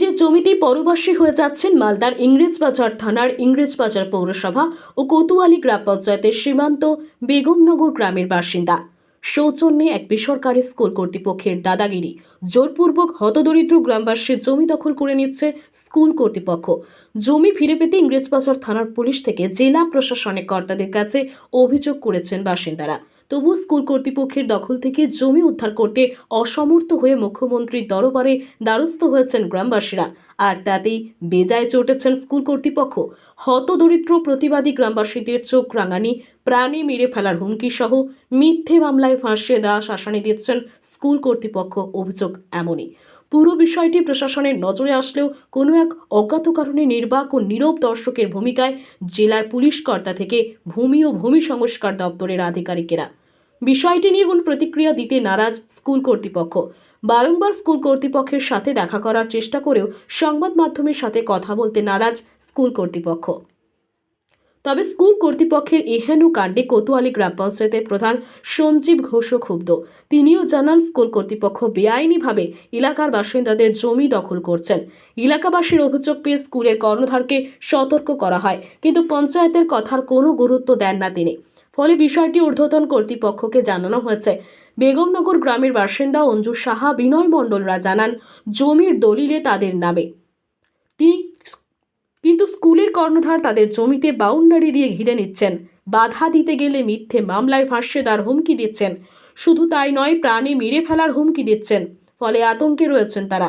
নিজের জমিতেই পরবাসী হয়ে যাচ্ছেন মালদার ইংরেজবাজার থানার ইংরেজবাজার পৌরসভা ও কোতুয়ালি গ্রাম পঞ্চায়েতের সীমান্ত বেগমনগর গ্রামের বাসিন্দা। সৌজন্যে এক বেসরকারি স্কুল কর্তৃপক্ষের দাদাগিরি। জোরপূর্বক হতদরিদ্র গ্রামবাসীর জমি দখল করে নিচ্ছে স্কুল কর্তৃপক্ষ। জমি ফিরে পেতে ইংরেজবাজার থানার পুলিশ থেকে জেলা প্রশাসনিক কর্তাদের কাছে অভিযোগ করেছেন বাসিন্দারা। তবু স্কুল কর্তৃপক্ষের দখল থেকে জমি উদ্ধার করতে অসমর্থ হয়ে মুখ্যমন্ত্রীর দরবারে দ্বারস্থ হয়েছেন গ্রামবাসীরা। আর তাতেই বেজায় চটেছেন স্কুল কর্তৃপক্ষ। হতদরিদ্র প্রতিবাদী গ্রামবাসীদের চোখ রাঙানি, প্রাণী মেরে ফেলার হুমকি সহ মিথ্যে মামলায় ফাঁসিয়ে দেওয়া শাসানি দিচ্ছেন স্কুল কর্তৃপক্ষ অভিযোগ এমনই। পুরো বিষয়টি প্রশাসনের নজরে আসলেও কোনো এক অজ্ঞাত কারণে নির্বাক ও নীরব দর্শকের ভূমিকায় জেলার পুলিশ কর্তা থেকে ভূমি ও ভূমি সংস্কার দপ্তরের আধিকারিকেরা বিষয়টি নিয়ে কোনো প্রতিক্রিয়া দিতে নারাজ স্কুল কর্তৃপক্ষ। বারংবার স্কুল কর্তৃপক্ষের সাথে দেখা করার চেষ্টা করেও সংবাদ মাধ্যমের সাথে কথা বলতে নারাজ স্কুল কর্তৃপক্ষ। তবে স্কুল কর্তৃপক্ষের এহেন কাণ্ডে কোতোয়ালি গ্রাম পঞ্চায়েতের প্রধান সঞ্জীব ঘোষও ক্ষুব্ধ। তিনিও জানান, স্কুল কর্তৃপক্ষ বেআইনিভাবে এলাকার বাসিন্দাদের জমি দখল করছেন। এলাকাবাসীর অভিযোগ পেয়ে স্কুলের কর্ণধারকে সতর্ক করা হয়, কিন্তু পঞ্চায়েতের কথার কোনো গুরুত্ব দেন না তিনি। ফলে বিষয়টি ঊর্ধ্বতন কর্তৃপক্ষকে জানানো হয়েছে। বেগমনগর গ্রামের বাসিন্দা অঞ্জু সাহা, বিনয় মণ্ডলরা জানান, জমির দলিলে তাদের নামে। তিনি কিন্তু স্কুলের কর্ণধার তাদের জমিতে বাউন্ডারি দিয়ে ঘিরে নিচ্ছেন। বাধা দিতে গেলে মিথ্যে মামলায় ফাঁসিয়ে দেওয়ার হুমকি দিচ্ছেন। শুধু তাই নয়, প্রাণে মেরে ফেলার হুমকি দিচ্ছেন। ফলে আতঙ্কে রয়েছেন তারা।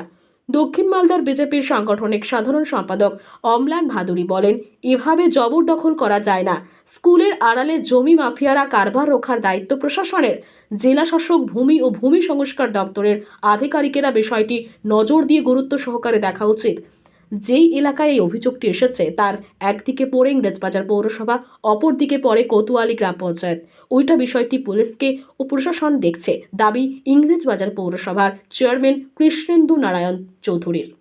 দক্ষিণ মালদার বিজেপির সাংগঠনিক সাধারণ সম্পাদক অমলান ভাদুরী বলেন, এভাবে জবরদখল করা যায় না। স্কুলের আড়ালে জমি মাফিয়ারা কারবার রক্ষার দায়িত্ব প্রশাসনের। জেলাশাসক ভূমি ও ভূমি সংস্কার দপ্তরের আধিকারিকেরা বিষয়টি নজর দিয়ে গুরুত্ব সহকারে দেখা উচিত। যেই এলাকায় এই অভিযোগটি এসেছে, তার একদিকে পড়ে ইংরেজবাজার পৌরসভা, অপরদিকে পড়ে কোতোয়ালি গ্রাম পঞ্চায়েত। ওইটা বিষয়টি পুলিশকে ও প্রশাসন দেখছে। দাবি ইংরেজবাজার পৌরসভার চেয়ারম্যান কৃষ্ণেন্দু নারায়ণ চৌধুরীর।